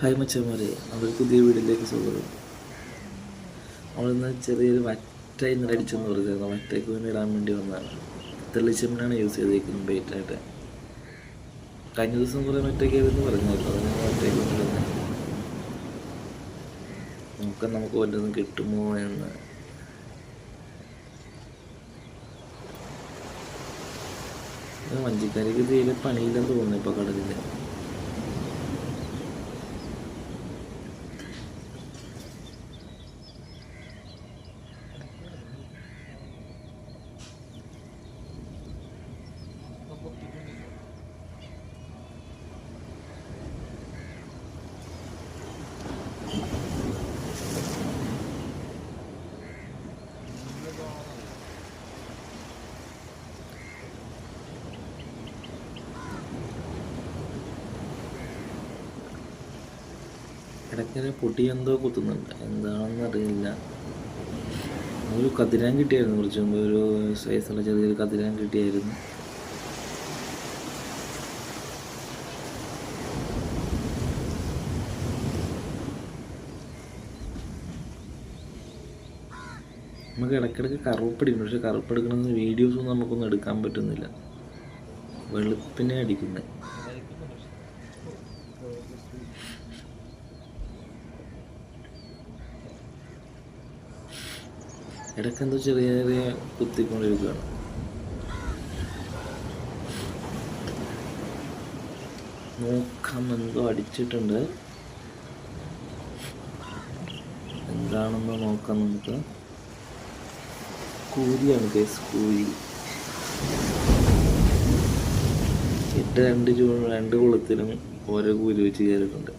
Hi മച്ചന്മാരെ നമ്മുടെ പുതിയ വീടിലേക്ക് സ്വാഗതം. നമ്മളിന്ന് ചെറിയൊരു വറ്റ ഇന്നലെ അടിച്ചെന്ന് പറഞ്ഞിരുന്നു. വറ്റയ്ക്ക് വേണ്ടി ഇടാൻ വേണ്ടി വന്നതാണ്. തെളിച്ചമ്മനാണ് യൂസ് ചെയ്തേക്കുന്നത് ബൈറ്റായിട്ട് കഴിഞ്ഞ ദിവസം കുറേ വറ്റയ്ക്കായിരുന്നു പറഞ്ഞായിരുന്നു. അതിന് വറ്റയ്ക്ക് വേണ്ടി വന്നത് നോക്കാം നമുക്ക് വല്ലതും കിട്ടുമോ എന്ന്. വഞ്ചിക്കാരിക്ക് തീരെ പണിയില്ലെന്ന് തോന്നുന്നു ഇപ്പോൾ കടലിൽ ഇടയ്ക്കിടെ പൊടി എന്തോ കുത്തുന്നുണ്ട്. എന്താണെന്ന് അറിയില്ല. ഒരു കതിരാൻ കിട്ടിയായിരുന്നു കുറച്ച് മുമ്പ്. ഒരു സൈസുള്ള ചെറിയൊരു കതിരാൻ കിട്ടിയായിരുന്നു. നമുക്ക് ഇടയ്ക്കിടയ്ക്ക് കറുപ്പെടുക്കും പക്ഷെ കറുപ്പെടുക്കണമെന്ന് വീഡിയോസൊന്നും നമുക്കൊന്നും എടുക്കാൻ പറ്റുന്നില്ല. വെളുപ്പിനെ അടിക്കുന്നത് ഇടയ്ക്ക് എന്തോ ചെറിയ ചെറിയ കുത്തിക്കൊണ്ടിരിക്കുകയാണ്. നോക്കാം എന്തോ അടിച്ചിട്ടുണ്ട്. എന്താണെന്ന് നോക്കാം നമുക്ക്. കൂരിയാണ് കേസ് കൂലി. എട്ട് രണ്ട് ചൂ രണ്ട് കുളത്തിലും ഓരോ കൂരി വെച്ച് കയറിയിട്ടുണ്ട്.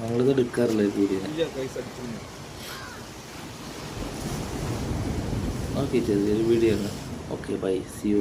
നമ്മളിത് എടുക്കാറില്ല കൂരിനെ ഓക്കെ ചെറിയൊരു വീഡിയോ ആണ്. Okay bye see you